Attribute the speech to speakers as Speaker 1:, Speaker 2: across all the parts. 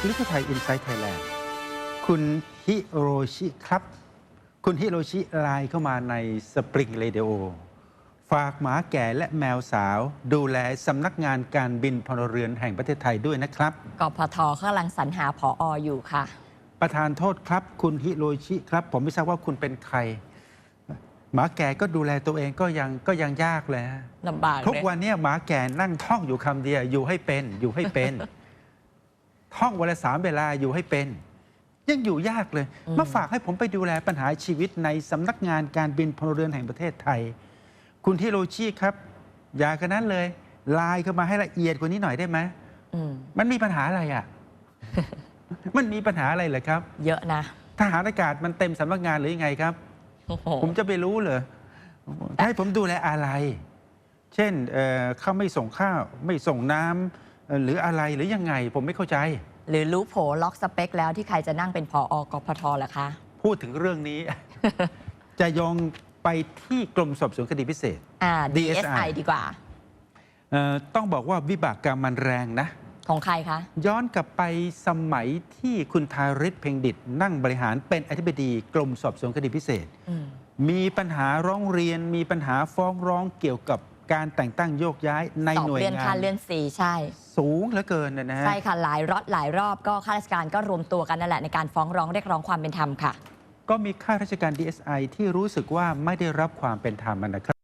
Speaker 1: กับลิขไทยอินไซต์ไทยแลนด์คุณฮิโรชิครับ คุณฮิโรชิไลน์เข้ามาในสปริงเรดิโอฝากหมาแก่และแมวสาว ดูแลสำนักงานการบินพลเรือนแห่งประเทศไทยด้วยนะครับ
Speaker 2: กพทกำลังสรรหาผอออยู่ค่ะ
Speaker 1: ประธานโทษครับคุณฮิโรชิครับ ผมไม่ทราบว่าคุณเป็นใคร หมาแก่ก็ดูแลตัวเองก็ยังก็ยังยากเลยฮะ
Speaker 2: ลำบาก
Speaker 1: ทุก
Speaker 2: เลย
Speaker 1: วันเนี้หมาแก่นั่งท่องอยู่คำเดียวอยู่ให้เป็นอยู่ให้เป็น ท่องวันละสามเวลาอยู่ให้เป็น ยังอยู่ยากเลย มาฝากให้ผมไปดูแลปัญหาชีวิตในสำนักงานการบินพลเรือนแห่งประเทศไทย คุณฮิโรชิครับ อย่ากันนั้นเลยไลน์เข้ามาให้ละเอียดกว่านี้หน่อยได้ไหม
Speaker 2: อืม
Speaker 1: มันมีปัญหาอะไรอะ มันมีปัญหาอะไรเหรอครับ
Speaker 2: เยอะนะ
Speaker 1: ทหารอากาศมันเต็มสำนักงานหรือยังไงครับ
Speaker 2: โอ้โห
Speaker 1: ผมจะไปรู้เหรอให้ผมดูแลอะไร เช่นเอ่อเขาไม่ส่งข้าว ไม่ส่งน้ำเอ่อ หรืออะไรหรือยังไงผมไม่เข้าใจ
Speaker 2: หรือรู้โผล็อกสเปคแล้วที่ใครจะนั่งเป็นผออกพทเหรอคะ
Speaker 1: พูดถึงเรื่องนี้ จะโยองไปที่กรมสอบสวนคดีพิเศษ
Speaker 2: อ่า
Speaker 1: DSI
Speaker 2: DSI ดีกว่า
Speaker 1: เอ่อต้องบอกว่าวิบากกรรมมันแรงนะ
Speaker 2: ของใครคะ
Speaker 1: ย้อนกลับไปสมัยที่คุณทาริศเพ็งดิตนั่งบริหารเป็นอธิบดีกรมสอบสวนคดีพิเศษ
Speaker 2: อืม
Speaker 1: มีปัญหาร้องเรียนมีปัญหาฟ้องร้องเกี่ยวกับ การแต่งตั้งโยกย้ายใน
Speaker 2: สอบ
Speaker 1: หน่วย
Speaker 2: เลื่อน
Speaker 1: งา
Speaker 2: ขั้
Speaker 1: น
Speaker 2: น เลื่อนสีใช่
Speaker 1: สูงเหลือเกินนะฮะ
Speaker 2: ใช่ค่ะหลายรอบหลายรอบก็ข้าราชการก็รวมตัวกันนั่นแหละในการฟ้องร้องเรียกร้องความเป็นธรรมค่ะ
Speaker 1: ก็มีข้าราชการ DSI ที่รู้สึกว่าไม่ได้รับความเป็นธรรมนะครับ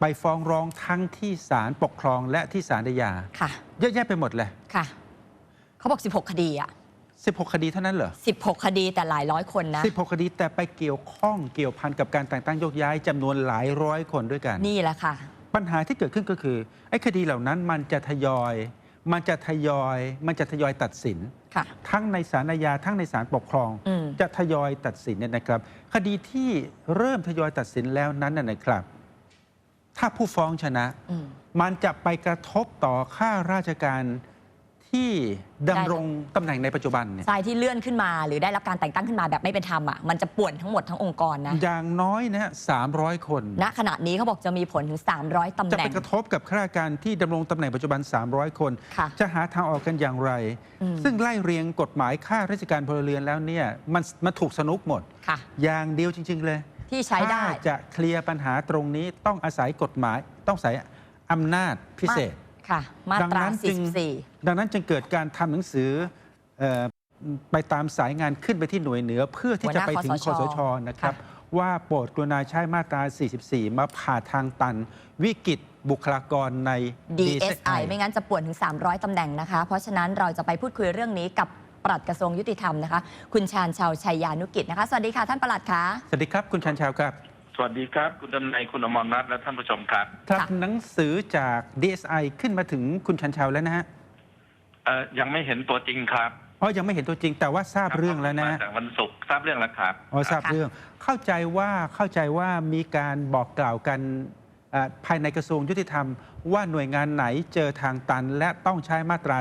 Speaker 1: ไปฟ้องร้องทั้งที่ศาลปกครองและที่ศาลฎียา
Speaker 2: ค่ะ
Speaker 1: เยอะแยะไปหมดเลย
Speaker 2: ค่ะ เขาบอก 16 คดีอะ
Speaker 1: 16 คดีเท่านั้นเหรอ
Speaker 2: 16 คดีแต่หลายร้อยคนนะ
Speaker 1: 16 คดีแต่ไปเกี่ยวข้องเกี่ยวพันกับการแต่งตั้งโยกย้ายจำนวนหลายร้อยคนด้วยกัน
Speaker 2: นี่แหละค่ะ
Speaker 1: ปัญหาที่เกิดขึ้นก็คือไอ้คดีเหล่านั้นมันจะทยอย มันจะทยอย มันจะทยอยตัดสิน
Speaker 2: ค่ะ
Speaker 1: ทั้งในศาลอาญาทั้งในศาลปกครอง
Speaker 2: อืม
Speaker 1: จะทยอยตัดสินเนี่ยนะครับ คดีที่เริ่มทยอยตัดสินแล้วนั้นน่ะนะครับ ถ้าผู้ฟ้องชนะ
Speaker 2: อืม
Speaker 1: มันจะไปกระทบต่อข้าราชการ ที่ดำรงตำแหน่งในปัจจุบันเนี่ย
Speaker 2: ทรายที่เลื่อนขึ้นมา หรือได้รับการแต่งตั้งขึ้นมาแบบไม่เป็นธรรมอะมันจะป่วนทั้งหมดทั้งองค์กรนะ
Speaker 1: อย่างน้อยนะสามร้อยคน
Speaker 2: ณขณะนี้เขาบอกจะมีผลถึง 300ตำ
Speaker 1: จะ
Speaker 2: แหน่
Speaker 1: ไป
Speaker 2: ง
Speaker 1: กระทบกับข้าราชการที่ดำรงตำแหน่งปัจจุบัน 300 คน
Speaker 2: ค่ะ
Speaker 1: จะหาทางออกกันอย่างไร
Speaker 2: อืม
Speaker 1: ซึ่งไล่เรียงกฎหมายข้าราชการพลเรือนแล้วเนี่ย มันมันถูกสนุกหมด
Speaker 2: ค่ะ
Speaker 1: อย่างเดียวจริง ๆ เลย
Speaker 2: ที่ใช้ได้
Speaker 1: ถ้าจะเคลียร์ปัญหาตรงนี้ต้องอาศัยกฎหมายต้องอาศัยอำนาจพิเศษ
Speaker 2: ค่ะ มา
Speaker 1: ดัง
Speaker 2: ตรา
Speaker 1: นั้นจึง
Speaker 2: 44
Speaker 1: ดังนั้นจึงเกิดการทำหนังสือเอ่อไปตามสายงานขึ้นไปที่หน่วยเหนือ เพื่อที่จะไปถึงค
Speaker 2: หั
Speaker 1: อ
Speaker 2: วห
Speaker 1: ส
Speaker 2: น้า
Speaker 1: ช
Speaker 2: คสช
Speaker 1: นะครับ
Speaker 2: ค่ะ
Speaker 1: ว่าโปรดกรุณาใช้มาตรา 44 มาผ่าทางตัน วิกฤตบุคลากรใน
Speaker 2: DSI ไม่งั้นจะป่วนถึง 300ตำแหน่งนะคะ เพราะฉะนั้นเราจะไปพูดคุยเรื่องนี้กับปลัดกระทรวงยุติธรรมนะคะ คุณชาญชาวชัยยานุกิจนะคะ สวัสดีค่ะท่านปลัดคะ
Speaker 1: สวัสดีครับ คุณชันชาวครับ
Speaker 3: ส วัสดีครับ คุณดำนายคุณอมรรัตน์และท่านผู้ชมครับ
Speaker 1: ครับ
Speaker 2: ค่ะ
Speaker 1: หนังสือจาก DSI ขึ้นมาถึงคุณชันชาวแล้วนะฮะ
Speaker 3: เอ่อยังไม่เห็นตัวจริงครับ
Speaker 1: อ๋อยังไม่เห็นตัวจริงแต่ว่าทราบเรื่องแล้วนะ
Speaker 3: มา
Speaker 1: ฮะ
Speaker 3: จากวันศุกร์ทราบเรื่องแล้วครับ
Speaker 1: อ๋อทราบ
Speaker 2: ค่ะ
Speaker 1: เรื่อง เข้าใจว่าเข้าใจว่ามีการบอกกล่าวกันอ่า ภายในกระทรวงยุติธรรม ว่าหน่วยงานไหนเจอทางตัน และต้องใช้มาตรา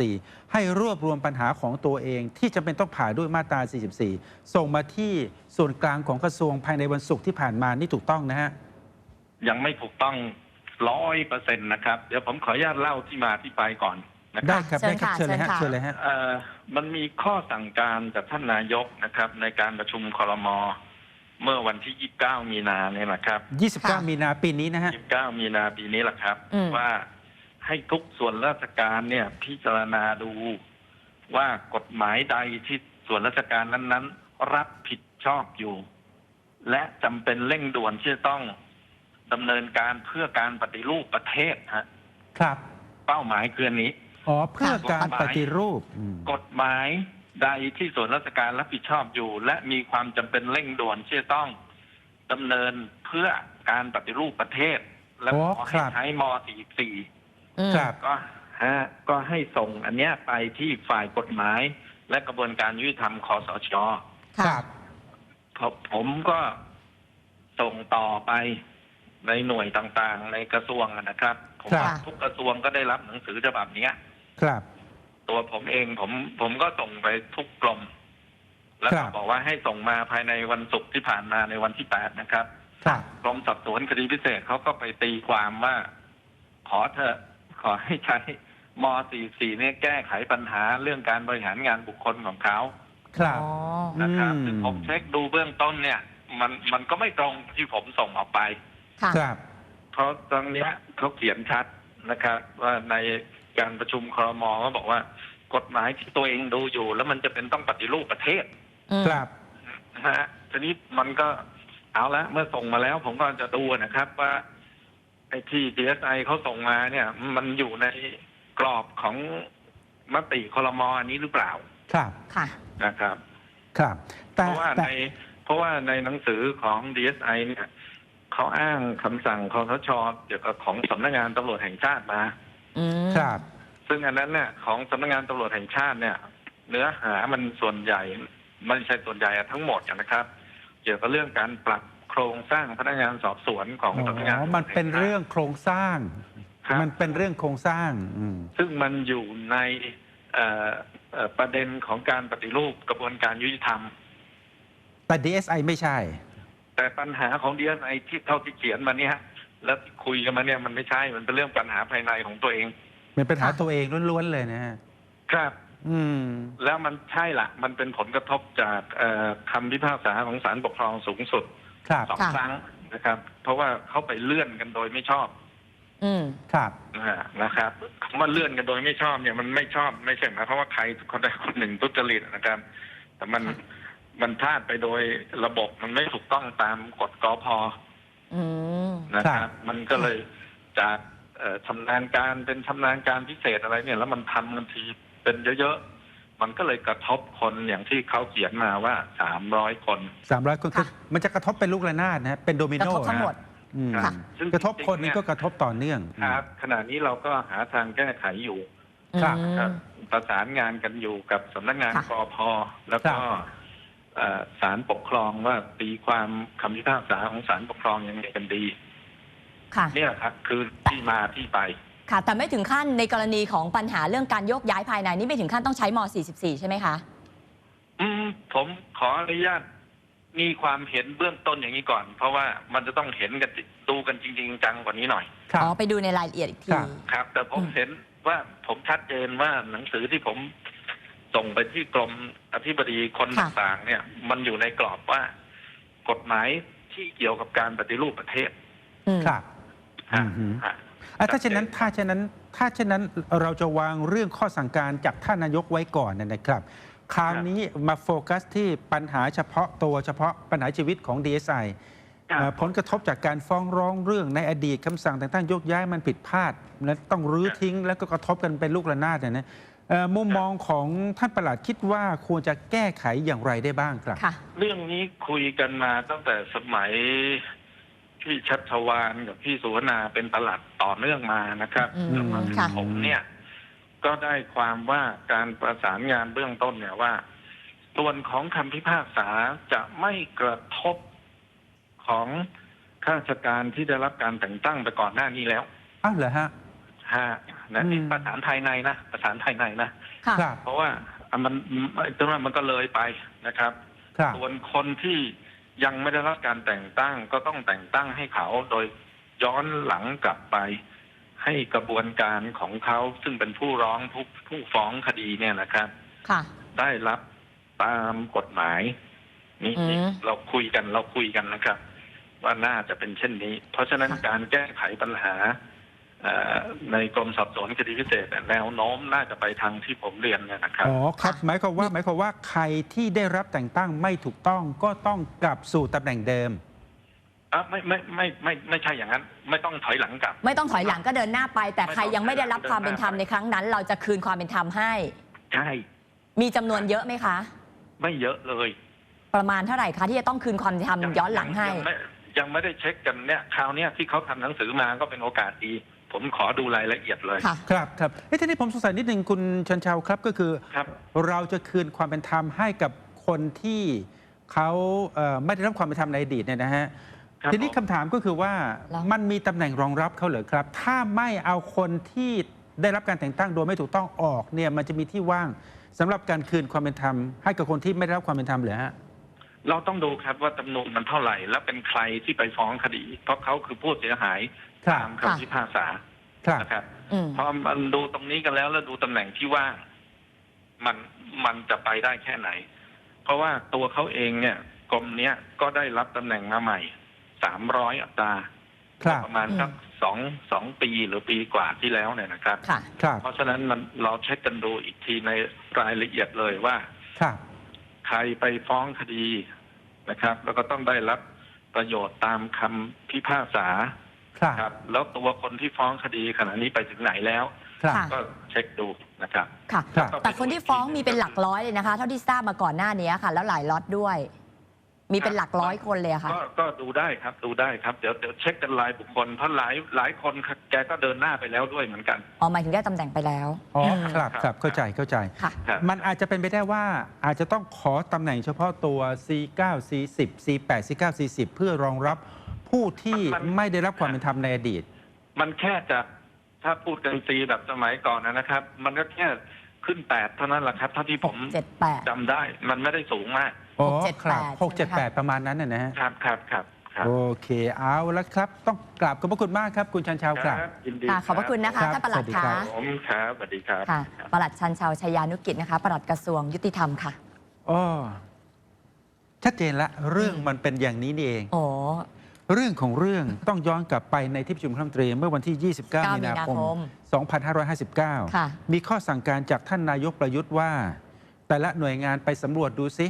Speaker 1: 44 ให้รวบรวมปัญหาของตัวเอง ที่จำเป็นต้องผ่าด้วยมาตรา 44 ส่งมาที่ส่วนกลางของกระทรวงภายในวันศุกร์ที่ผ่านมานี่ถูกต้องนะฮะ
Speaker 3: ยังไม่ถูกต้องร้อยเปอร์เซ็นต์นะครับ เดี๋ยวผมขออนุญาตเล่าที่มาที่ไปก่อนนะค
Speaker 1: ได้
Speaker 3: รับ
Speaker 1: ครับ
Speaker 2: เชิ
Speaker 1: ได้
Speaker 2: ญ
Speaker 1: ครับ
Speaker 2: ค่ะ
Speaker 1: เชิญเลยฮะ
Speaker 2: เชิ
Speaker 1: เชิญ
Speaker 2: ญค่ะ
Speaker 1: เลยฮะ
Speaker 3: เอ่อมันมีข้อสั่งการจากท่านนายกนะครับ ในการประชุมครม เมื่อวันที่ 29 มีนาเนี่ยนะครับ
Speaker 2: ค่ะ
Speaker 1: 29 มีนาปีนี้นะฮะ
Speaker 3: 29 มีนาปีนี้แหละครับ
Speaker 2: อืม
Speaker 3: ว่าให้ทุกส่วนราชการเนี่ยพิจารณาดูว่ากฎหมายใดที่ส่วนราชการนั้นๆ รับผิดชอบอยู่ และจำเป็นเร่งด่วนที่จะต้องดำเนินการเพื่อการปฏิรูปประเทศฮะ
Speaker 1: ครับ
Speaker 3: เป้าหมายคืออันนี้
Speaker 1: อ๋อ เพื่อ
Speaker 3: ค่ะ
Speaker 1: การปฏิรูปอืม
Speaker 3: กฎหมาย ใดที่ส่วนราชการรับผิดชอบอยู่ และมีความจำเป็นเร่งด่วนที่จะต้องดำเนินเพื่อการปฏิรูปประเทศ และ
Speaker 1: อ๋อ
Speaker 3: ขอ
Speaker 1: ค
Speaker 3: ให้
Speaker 1: รับ
Speaker 3: ใช้ม .44
Speaker 2: อืม
Speaker 1: ครับ
Speaker 3: ก็ฮะก็ให้ส่งอันเนี้ยไปที่ฝ่ายกฎหมาย และกระบวนการยุติธรรมคอสช
Speaker 2: ค่ะ
Speaker 3: ผมผมก็ส่งต่อไปในหน่วยต่างๆ ในกระทรวงอะนะครับ ผม
Speaker 1: ครับ
Speaker 3: ว่าทุกกระทรวงก็ได้รับหนังสือฉบับเนี้ย
Speaker 1: ครับ
Speaker 3: ตัวผมเองผมผมก็ส่งไปทุกกรมแล้ว
Speaker 1: ครั
Speaker 3: ก็
Speaker 1: บ
Speaker 3: บอกว่าให้ส่งมาภายในวันศุกร์ที่ผ่านมาในวันที่แปดนะครับ
Speaker 1: ครับ
Speaker 3: กรมสอบสวนคดีพิเศษเขาก็ไปตีความว่า ขอเถอะขอให้ใช้ม .44 เนี่ยแก้ไขปัญหาเรื่องการบริหารงานบุคคลของเขา
Speaker 1: ครับ
Speaker 2: อ๋อ
Speaker 3: นะครับ
Speaker 1: อืม
Speaker 3: ซึ่งผมเช็คดูเบื้องต้นเนี่ย มันมันก็ไม่ตรงที่ผมส่งออกไป
Speaker 2: ค่ะ
Speaker 1: ครับ
Speaker 3: เพราะตรงเนี้ยเขาเขียนชัดนะครับ ว่าใน การประชุมครมก็บอกว่า กฎหมายที่ตัวเองดูอยู่ แล้วมันจะเป็นต้องปฏิรูปประเทศ
Speaker 2: อืม
Speaker 1: ครับ
Speaker 3: นะฮะทีนี้มันก็เอาละเมื่อส่งมาแล้ว ผมก็จะดูนะครับว่าไอ้ที่ DSI เขาส่งมาเนี่ย มันอยู่ในกรอบของมติครมอันนี้หรือเปล่า
Speaker 1: ครับ
Speaker 2: ค่ะ
Speaker 3: นะครับ
Speaker 1: ครับ
Speaker 3: เพ
Speaker 1: แต่
Speaker 3: ราะว่า
Speaker 1: แต่
Speaker 3: ในเพราะว่าในหนังสือของ DSI เนี่ยเขาอ้างคำสั่งคอสชเกี่ยวกับของสำนักงานตำรวจแห่งชาติมา
Speaker 2: อืม
Speaker 1: ครับ
Speaker 3: ซึ่งอันนั้นเนี่ยของสำนักงานตำรวจแห่งชาติเนี่ย เนื้อหามันส่วนใหญ่ไม่ใช่ส่วนใหญ่อะทั้งหมดอะนะครับ เกี่ยวกับเรื่องการปรับโครงสร้างพนักงานสอบสวนของ
Speaker 1: อ๋
Speaker 3: สำนักงาน
Speaker 1: อมันเป็นเรื่องโครงสร้าง
Speaker 3: ครับ
Speaker 1: มันเป็นเรื่องโครงสร้างอืม
Speaker 3: ซึ่งมันอยู่ในเอ่อเอ่อประเด็นของการปฏิรูปกระบวนการยุติธรรม
Speaker 1: แต่ DSI ไม่ใช่
Speaker 3: แต่ปัญหาของดีไอที่เท่าที่เขียนมาเนี่ย แล้วที่คุยกันมาเนี่ยมันไม่ใช่มันเป็นเรื่องปัญหาภายในของตัวเอง
Speaker 1: เป็นปัญหา
Speaker 2: ค่ะ
Speaker 1: ตัวเองล้วนๆเลยนะฮะ
Speaker 3: ครับ
Speaker 1: อืม
Speaker 3: แล้วมันใช่ละมันเป็นผลกระทบจากเอ่อคำพิพากษาของศาลปกครองสูงสุด
Speaker 1: ครับ
Speaker 3: สอง
Speaker 2: ค่ะ
Speaker 3: ครั้งนะครับ เพราะว่าเขาไปเลื่อนกันโดยไม่ชอบ
Speaker 2: อืม
Speaker 1: ครับ
Speaker 3: นะฮะนะครับคำว่าเลื่อนกันโดยไม่ชอบเนี่ยมันไม่ชอบไม่ใช่หมายความว่าใครคนใดคนหนึ่งทุจริตนะครับ แต่มัน
Speaker 2: ค่ะ
Speaker 3: มันพลาดไปโดยระบบมันไม่ถูกต้องตามกฎกอพ
Speaker 2: อืม
Speaker 3: นะค
Speaker 1: ครั
Speaker 3: รับ บ มันก็เลยจากเอ่อชำนาญการเป็นชำนาญการพิเศษอะไรเนี่ย แล้วมันทำกันทีเป็นเยอะๆ มันก็เลยกระทบคนอย่างที่เขาเขียนมาว่าสามร้อยคน
Speaker 1: สามร้อยคน
Speaker 2: ค่ะ
Speaker 1: มันจะกระทบเป็นลูกระนาดนะฮะเป็นโดมิ
Speaker 2: ก
Speaker 1: โน
Speaker 2: ระทบทั้งหมด
Speaker 1: นะอืม
Speaker 2: ค่ะ
Speaker 3: ซึ่ง
Speaker 1: กระทบคน
Speaker 3: จริงๆ
Speaker 1: นี้
Speaker 3: เนี่ย
Speaker 1: ก็กระทบต่อเนื่อง
Speaker 3: ครับขณะนี้เราก็หาทางแก้ไขอยู่
Speaker 1: ครับ
Speaker 2: อืม
Speaker 3: ครับประสานงานกันอยู่กับสำนักงาน
Speaker 2: ค่ะ
Speaker 3: กอพแล้วก็เอ่อ ศาลปกครองว่าตีความคำพิพากษาของศาลปกครองยังไงกันดี
Speaker 2: ค่ะ
Speaker 3: เนี่ยครับคือที่มาที่ไป
Speaker 2: ค่ะ แต่ไม่ถึงขั้นในกรณีของปัญหาเรื่องการโยกย้ายภายในนี่ไม่ถึงขั้นต้องใช้ม 44 ใช่ไหมคะ
Speaker 3: อืมผมขออนุญาตมีความเห็นเบื้องต้นอย่างนี้ก่อน เพราะว่ามันจะต้องเห็นกันดูกันจริง ๆ จังกว่านี้หน่อย
Speaker 1: ครับ
Speaker 2: อ๋อไปดูในรายละเอียดอีกที
Speaker 1: ครับ
Speaker 3: ครับ แต่ผม
Speaker 2: อืม
Speaker 3: เห็นว่าผมชัดเจนว่าหนังสือที่ผม ส่งไปที่กรมอธิบดีคนต่างๆเนี่ย มันอยู่ในกรอบว่ากฎหมายที่เกี่ยวกับการปฏิรูปประเทศ
Speaker 2: อืม
Speaker 1: ครับ
Speaker 3: ฮะ
Speaker 1: อือหือ
Speaker 3: ฮะ
Speaker 1: อะถ้าเช่นนั้นถ้าเช่นนั้นถ้าเช่นนั้นเราจะวางเรื่องข้อสั่งการจากท่านนายกไว้ก่อนนะนะครับ คราวนี้มาโฟกัสที่ปัญหาเฉพาะตัวเฉพาะปัญหาชีวิตของ DSI
Speaker 3: ครับ
Speaker 1: เอ่อผลกระทบจากการฟ้องร้องเรื่องในอดีตคำสั่งแต่างๆยกย้ายมันผิดพลาด และต้องรื้อทิ้งแล้วก็กระทบกันเป็นลูกระนาดเนี่ยนะเอ่อ มุมมองของท่านประหลัดคิดว่าควรจะแก้ไขอย่างไรได้บ้างครับ
Speaker 2: ค่ะ
Speaker 3: เรื่องนี้คุยกันมาตั้งแต่สมัยพี่ชัชวานกับพี่สุวนาเป็นประหลัดต่อเนื่องมานะครับ
Speaker 2: อืม
Speaker 3: จนมาถึง
Speaker 2: ค่ะ
Speaker 3: ผมเนี่ย ก็ได้ความว่าการประสานงานเบื้องต้นเนี่ยว่า ส่วนของคำพิพากษาจะไม่กระทบของข้าราชการที่ได้รับการแต่งตั้งไปก่อนหน้านี้แล้ว
Speaker 1: อ้าวเหรอฮะ
Speaker 3: ฮะนะนี่
Speaker 1: อืม
Speaker 3: ประสานภายในนะประสานภายในนะ
Speaker 2: ค่ะ
Speaker 1: ครับ
Speaker 3: เพราะว่าอะมันตรงนั้นมันก็เลยไปนะครับ
Speaker 1: ครับ
Speaker 3: ส่วนคนที่ยังไม่ได้รับการแต่งตั้งก็ต้องแต่งตั้งให้เขาโดยย้อนหลังกลับไป ให้กระบวนการของเขาซึ่งเป็นผู้ร้องผู้ผู้ฟ้องคดีเนี่ยนะครับ
Speaker 2: ค่ะ
Speaker 3: ได้รับตามกฎหมายนี่
Speaker 2: อืม
Speaker 3: เราคุยกันเราคุยกันนะครับ ว่าน่าจะเป็นเช่นนี้ เพราะฉะนั้น
Speaker 2: ค่ะ
Speaker 3: การแก้ไขปัญหาเอ่อ ในกรมสอบสวนคดีพิเศษเนี่ยแนวโน้มน่าจะไปทางที่ผมเรียนเนี่ยนะครับ
Speaker 1: อ๋อครับหมายความว่าหมายความว่าใครที่ได้รับแต่งตั้งไม่ถูกต้องก็ต้องกลับสู่ตำแหน่งเดิม
Speaker 3: อะไม่ไม่ไม่ไม่ไม่ใช่อย่างนั้น ไม่ต้องถอยหลังกลับ
Speaker 2: ไม่ต้องถอยหลังก็เดินหน้าไป แต่ใคร
Speaker 3: ไม่ต้อง
Speaker 2: ยังไม่ได้รับความเป็นธรรม
Speaker 3: เดินหน้า
Speaker 2: ในครั้งนั้น เราจะคืนความเป็นธรรมให้
Speaker 3: ใช่
Speaker 2: มีจำนวนเยอะไหมคะ
Speaker 3: ไม่เยอะเลย
Speaker 2: ประมาณเท่าไหร่คะที่จะต้องคืนความเป็นธรรมย้อนหลังให้
Speaker 3: ยังไม่ยังไม่ได้เช็คกันเนี่ยคราวเนี้ยที่เขาทำหนังสือมาก็เป็นโอกาสดี ผมขอดูรายละเอียดเลย
Speaker 2: ค่ะ
Speaker 1: ครับครับเอ้ทีนี้ผมสงสัยนิดนึงคุณชันชาวครับก็คือ
Speaker 3: ครับ
Speaker 1: เราจะคืนความเป็นธรรมให้กับคนที่เขาเอ่อไม่ได้รับความเป็นธรรมในอดีตเนี่ยนะฮะ
Speaker 3: ครับ
Speaker 1: ทีนี้
Speaker 3: ผม
Speaker 1: คำถามก็คือว่า
Speaker 2: แล้ว
Speaker 1: มันมีตำแหน่งรองรับเขาเหรอครับ ถ้าไม่เอาคนที่ได้รับการแต่งตั้งโดยไม่ถูกต้องออกเนี่ยมันจะมีที่ว่างสำหรับการคืนความเป็นธรรมให้กับคนที่ไม่ได้รับความเป็นธรรมเหรอฮะ
Speaker 3: เราต้องดูครับว่าจำนวนมันเท่าไหร่ และเป็นใครที่ไปฟ้องคดี เพราะเขาคือผู้เสียหาย
Speaker 1: ครับ
Speaker 3: ตามคำพิพากษา
Speaker 1: ครับ
Speaker 3: นะครับ
Speaker 2: อืม
Speaker 3: พอมันดูตรงนี้กันแล้วแล้วดูตำแหน่งที่ว่างมันมันจะไปได้แค่ไหน เพราะว่าตัวเขาเองเนี่ยกรมเนี้ยก็ได้รับตำแหน่งมาใหม่สามร้อยอัตรา
Speaker 1: ครับ
Speaker 3: ประมาณ
Speaker 2: อืม
Speaker 3: สักสองสองปีหรือปีกว่าที่แล้วเนี่ยนะครับ
Speaker 2: ค่ะ
Speaker 1: ครับ
Speaker 3: เพราะฉะนั้นมันเราเช็คกันดูอีกทีในรายละเอียดเลยว่า
Speaker 1: ครับ
Speaker 3: ใครไปฟ้องคดีนะครับ แล้วก็ต้องได้รับประโยชน์ตามคำพิพากษา
Speaker 1: ครับ
Speaker 3: ครับแล้วตัวคนที่ฟ้องคดีขณะนี้ไปถึงไหนแล้ว
Speaker 1: ครับ
Speaker 2: ค่ะ
Speaker 3: ก็เช็คดูนะครับ
Speaker 2: ค่ะ
Speaker 1: ครับ
Speaker 2: แต่คนที่ฟ้องมีเป็นหลักร้อยเลยนะคะ เท่าที่ทราบมาก่อนหน้านี้ค่ะ แล้วหลายล็อตด้วย มีเป็นหลักร้อยคนเลยอะค่ะ
Speaker 3: ก็ก็ดูได้ครับดูได้ครับเดี๋ยวเดี๋ยวเช็คกันรายบุคคลเพราะหลายหลายคนแกก็เดินหน้าไปแล้วด้วยเหมือนกัน
Speaker 2: อ๋อหมายถึงได้ตำแหน่งไปแล้ว
Speaker 1: อ๋อ
Speaker 2: ม
Speaker 1: ครับครับเข้าใจเข้าใจ
Speaker 2: ค่ะ
Speaker 3: ครับ
Speaker 1: มันอาจจะเป็นไปได้ว่าอาจจะต้องขอตำแหน่งเฉพาะตัว C9 C10 C8 C9 C10 เพื่อรองรับผู้ที่
Speaker 3: มัน
Speaker 1: ไม่ได้รับความเป็นธรรมในอดีต
Speaker 3: มันแค่จะถ้าพูดกันตีแบบสมัยก่อนนะครับ มันก็แค่ขึ้นแปดเท่านั้นแหละครับเท่าที่ผม
Speaker 2: เจ็ดแปด
Speaker 3: จำได้มันไม่ได้สูงมาก
Speaker 1: อ๋อ
Speaker 2: หกเจ็ด
Speaker 1: ครับ
Speaker 2: แปด
Speaker 1: หกเจ็ด
Speaker 2: ใช่ไหม
Speaker 1: แป
Speaker 2: คะ
Speaker 1: ดประมาณนั้นนะนะฮะ
Speaker 3: ครับครับครับครับ
Speaker 1: โอเค เอาละครับ ต้องกราบขอบพระคุณมากครับ คุณชันชาวครับ
Speaker 3: ยินดี
Speaker 2: ค่ะขอบพระคุณนะคะ
Speaker 1: ครับ
Speaker 2: ท่านปลัด
Speaker 1: สวัสดี
Speaker 2: คะ
Speaker 1: ครับ
Speaker 3: ผมครับสวัสดีครับ
Speaker 2: ค่ะปลัดชันชาวชัยยานุกิจนะคะปลัดกระทรวงยุติธรรมค่ะ
Speaker 1: อ๋อ ชัดเจนละ เรื่องมันเป็นอย่างนี้นี่เอง
Speaker 2: โอ้
Speaker 1: เรื่องของเรื่องต้องย้อนกลับไปในที่ประชุมคณะรัฐมนตรีเมื่อวันที่ 29 มีนาคม2559
Speaker 2: ค่ะ
Speaker 1: มีข้อสั่งการจากท่านนายกประยุทธ์ว่า แต่ละหน่วยงานไปสำรวจดูซิ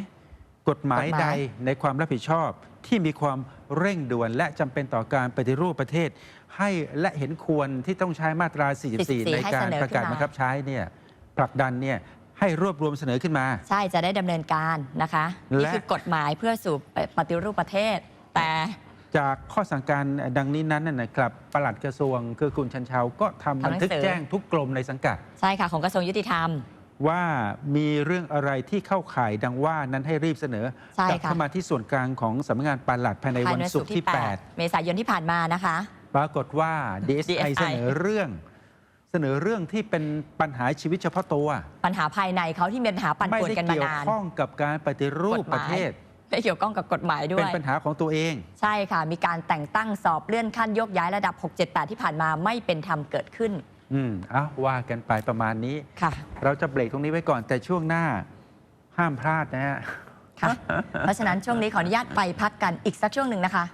Speaker 1: กฎหมาย
Speaker 2: กฎหมาย
Speaker 1: ใดในความรับผิดชอบที่มีความเร่งด่วน และจำเป็นต่อการปฏิรูปประเทศ ให้และเห็นควรที่ต้องใช้มาตรา 44 ในการประกาศบังคับใช้เนี่ยผลักดันเนี่ยให้รวบรวมเสนอขึ้นมา
Speaker 2: ใช่จะได้ดำเนินการนะคะนี่
Speaker 1: และ
Speaker 2: คือกฎหมายเพื่อสู่ปฏิรูปประเทศ แต่
Speaker 1: จากข้อสั่งการดังนี้นั้นนะนะครับปลัดกระทรวงคือคุณชันชาวก็ทำบันทึกแจ้งทุกกรมในสังกัด
Speaker 2: ใช่ค่ะ ของกระทรวงยุติธรรม
Speaker 1: ว่ามีเรื่องอะไรที่เข้าข่ายดังว่านั้นให้รีบเสนอ
Speaker 2: ใช่
Speaker 1: กลั
Speaker 2: ค่ะ
Speaker 1: เข้ามาที่ส่วนกลางของสำนักงานปลัดภายใน
Speaker 2: ภาย
Speaker 1: วัน
Speaker 2: ใน
Speaker 1: ศุ
Speaker 2: ศุ
Speaker 1: ก
Speaker 2: ก
Speaker 1: ร์
Speaker 2: ร์
Speaker 1: ที่
Speaker 2: ที่ 8 เมษายนที่ผ่านมานะคะ
Speaker 1: 8ปรากฏว่า DSI
Speaker 2: DSI
Speaker 1: เสนอเรื่องเสนอเรื่องที่เป็นปัญหาชีวิตเฉพาะตัว
Speaker 2: ปัญหาภายในเขาที่มีปัญหาปั่น
Speaker 1: ไม่
Speaker 2: ป่วน
Speaker 1: ได้
Speaker 2: กันมา
Speaker 1: เกี่ยวนา
Speaker 2: น
Speaker 1: ข้องกับการปฏิรูป
Speaker 2: กฎห
Speaker 1: ป
Speaker 2: มาย
Speaker 1: ระเทศ
Speaker 2: ไม่เกี่ยวข้องกับกฎหมายด้ว
Speaker 1: เป็น
Speaker 2: ย
Speaker 1: ปัญหาของตัวเอง
Speaker 2: ใช่ค่ะ มีการแต่งตั้งสอบเลื่อนขั้นยกย้ายระดับ 678 ที่ผ่านมาไม่เป็นธรรมเกิดขึ้น
Speaker 1: อืมเอาว่ากันไปประมาณนี้
Speaker 2: ค่ะ
Speaker 1: เราจะเบรกตรงนี้ไว้ก่อนแต่ช่วงหน้าห้ามพลาดนะฮะ
Speaker 2: ค่ะ เพราะฉะนั้นช่วงนี้ขออนุญาตไปพักกันอีกสักช่วงหนึ่งนะคะ